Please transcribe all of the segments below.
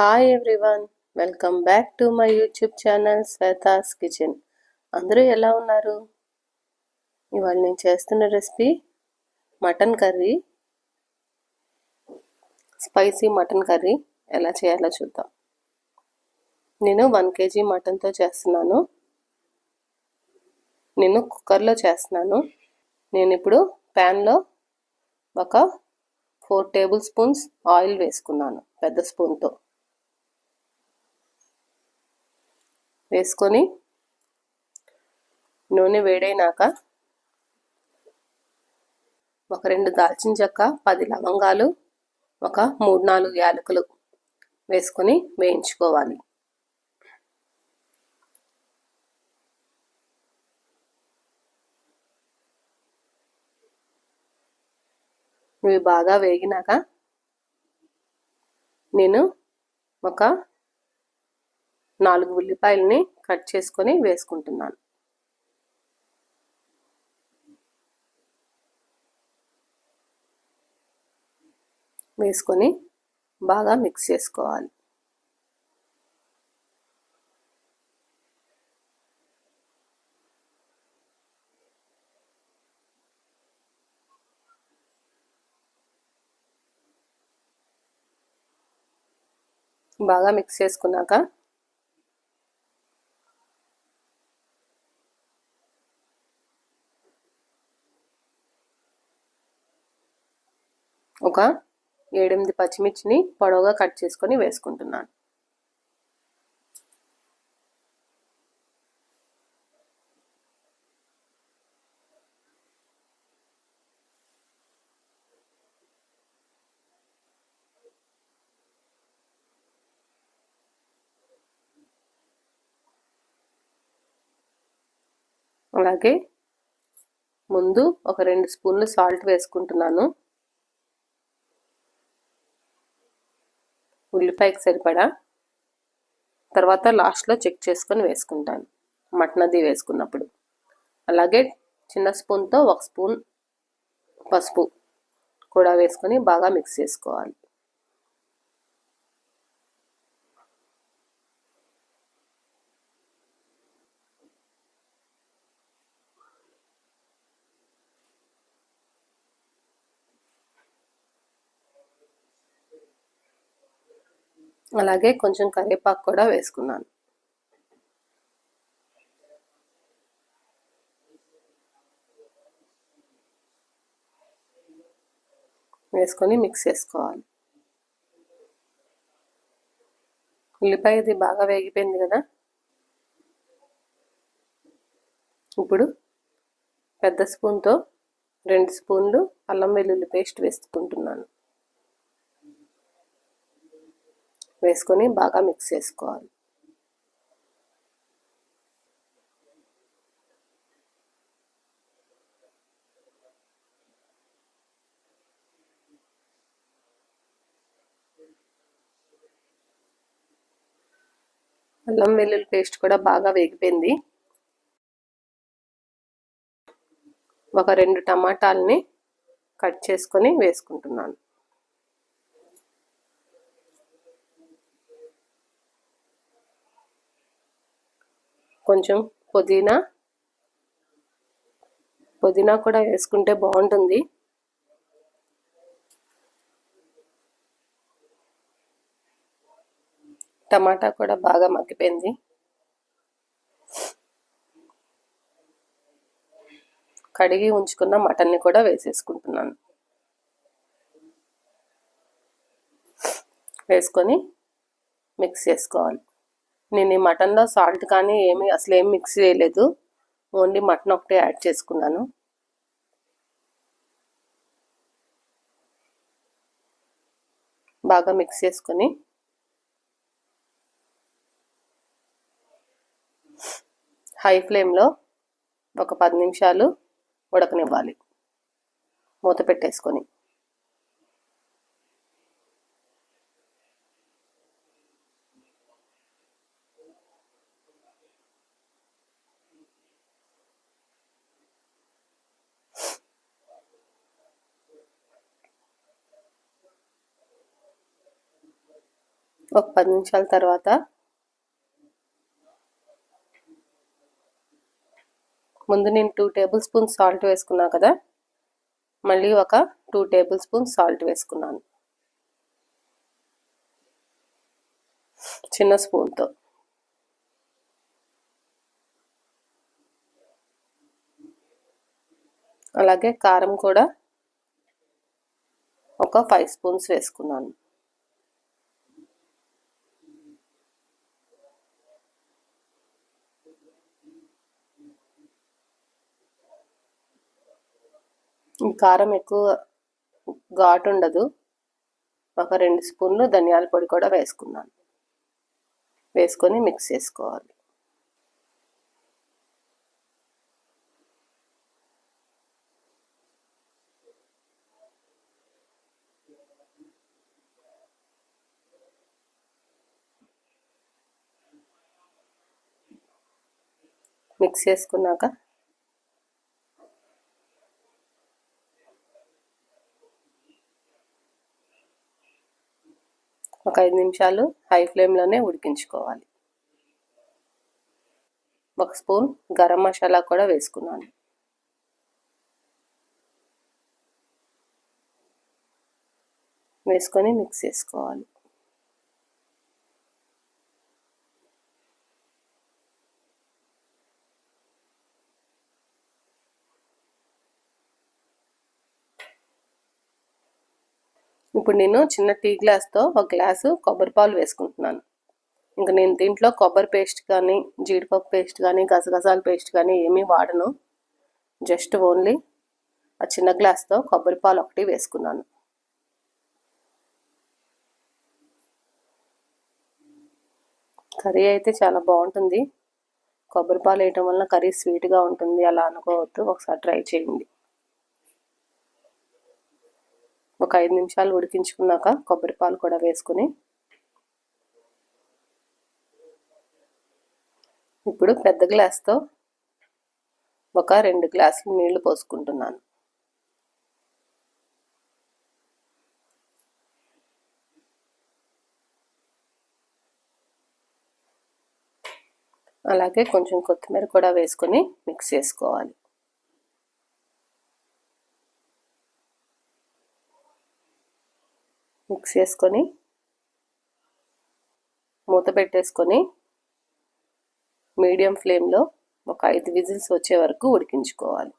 Hi everyone welcome back to my YouTube channel Shweta's kitchen అందరూ ఎలా ఉన్నారు? ఇవాళ నేను చేస్తున్న recipe mutton curry. Spicy mutton curry. ఎలా చేయాలో చూద్దాం. నేను వన్ కేజీ మటన్తో చేస్తున్నాను. నేను కుక్కర్లో చేస్తున్నాను. నేను ఇప్పుడు ప్యాన్లో ఒక ఫోర్ టేబుల్ స్పూన్స్ ఆయిల్ వేసుకున్నాను పెద్ద స్పూన్తో వేసుకొని నూనె వేడైనాక ఒక రెండు దాల్చిన చెక్క పది లవంగాలు ఒక మూడు నాలుగు యాలకులు వేసుకొని వేయించుకోవాలి. ఇవి బాగా వేగినాక నేను ఒక నాలుగు ఉల్లిపాయలని కట్ చేసుకొని వేసుకుంటున్నాను. వేసుకొని బాగా మిక్స్ చేసుకోవాలి. బాగా మిక్స్ చేసుకున్నాక ఒక ఏడెనిమిది పచ్చిమిర్చిని పొడవుగా కట్ చేసుకొని వేసుకుంటున్నాను. అలాగే ముందు ఒక రెండు స్పూన్లు సాల్ట్ వేసుకుంటున్నాను. ఉల్లిపాయకి సరిపడా. తర్వాత లాస్ట్లో చెక్ చేసుకొని వేసుకుంటాను. మటన్ అది వేసుకున్నప్పుడు. అలాగే చిన్న స్పూన్తో ఒక స్పూన్ పసుపు కూడా వేసుకొని బాగా మిక్స్ చేసుకోవాలి. అలాగే కొంచెం కరివేపాకు కూడా వేసుకున్నాను. వేసుకొని మిక్స్ చేసుకోవాలి. ఉల్లిపాయ ఇది బాగా వేగిపోయింది కదా? ఇప్పుడు పెద్ద స్పూన్తో రెండు స్పూన్లు అల్లం వెల్లుల్లి పేస్ట్ వేసుకుంటున్నాను. వేసుకొని బాగా మిక్స్ చేసుకోవాలి. అల్లం వెల్లుల్లి పేస్ట్ కూడా బాగా వేగిపోయింది. ఒక రెండు టమాటాలని కట్ చేసుకొని వేసుకుంటున్నాను. కొంచెం పుదీనా. పుదీనా కూడా వేసుకుంటే బాగుంటుంది. టమాటా కూడా బాగా మగ్గిపోయింది. కడిగి ఉంచుకున్న మటన్ని కూడా వేసేసుకుంటున్నాను. వేసుకొని మిక్స్ చేసుకోవాలి. నేను ఈ మటన్లో సాల్ట్ కానీ ఏమి అసలు ఏం మిక్స్ చేయలేదు. ఓన్లీ మటన్ ఒకటే యాడ్ చేసుకున్నాను. బాగా మిక్స్ చేసుకొని. హై ఫ్లేమ్లో ఒక పది నిమిషాలు ఉడకనివ్వాలి. మూత పెట్టేసుకొని. ఒక పది నిమిషాల తర్వాత ముందు నేను టూ టేబుల్ స్పూన్ సాల్ట్ వేసుకున్నా కదా మళ్ళీ ఒక టూ టేబుల్ స్పూన్ సాల్ట్ వేసుకున్నాను. చిన్న స్పూన్తో. అలాగే కారం కూడా ఒక ఫైవ్ స్పూన్స్ వేసుకున్నాను. కారం ఎక్కువ ఘాటు ఉండదు. ఒక రెండు స్పూన్లు ధనియాల పొడి కూడా వేసుకున్నాను. వేసుకొని మిక్స్ చేసుకోవాలి. మిక్స్ చేసుకున్నాక ఒక ఐదు నిమిషాలు హై ఫ్లేమ్లోనే ఉడికించుకోవాలి. ఒక స్పూన్ గరం మసాలా కూడా వేసుకున్నాను. వేసుకొని మిక్స్ చేసుకోవాలి. ఇప్పుడు నేను చిన్న టీ గ్లాస్తో ఒక గ్లాసు కొబ్బరి పాలు వేసుకుంటున్నాను. ఇంకా నేను దీంట్లో కొబ్బరి పేస్ట్ కానీ జీడిపప్పు పేస్ట్ కానీ గసగసాల పేస్ట్ కానీ ఏమీ వాడను. జస్ట్ ఓన్లీ ఆ చిన్న గ్లాస్తో కొబ్బరి పాలు ఒకటి వేసుకున్నాను. కర్రీ అయితే చాలా బాగుంటుంది. కొబ్బరి పాలు వేయటం వల్ల కర్రీ స్వీట్గా ఉంటుంది. అలా అనుకోవద్దు. ఒకసారి ట్రై చేయండి. ఒక ఐదు నిమిషాలు ఉడికించుకున్నాక కొబ్బరి పాలు కూడా వేసుకుని. ఇప్పుడు పెద్ద గ్లాస్తో ఒక రెండు గ్లాసులు నీళ్ళు పోసుకుంటున్నాను. అలాగే కొంచెం కొత్తిమీర కూడా వేసుకొని మిక్స్ చేసుకోవాలి. మిక్స్ చేసుకొని మూత పెట్టేసుకొని మీడియం ఫ్లేమ్లో ఒక ఐదు విజిల్స్ వచ్చే వరకు ఉడికించుకోవాలి.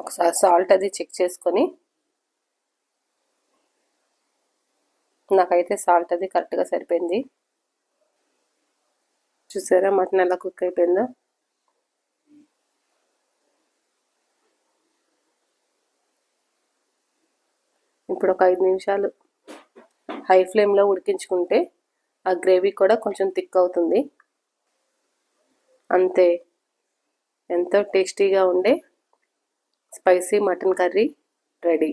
ఒకసారి సాల్ట్ అది చెక్ చేసుకొని నాకైతే సాల్ట్ అది కరెక్ట్గా సరిపోయింది. చూసారా మటన్ ఎలా కుక్ అయిపోయిందో? ఇప్పుడు ఒక ఐదు నిమిషాలు హై ఫ్లేమ్లో ఉడికించుకుంటే ఆ గ్రేవీ కూడా కొంచెం థిక్ అవుతుంది. అంతే. ఎంతో టేస్టీగా ఉండే స్పైసీ మటన్ కర్రీ రెడీ.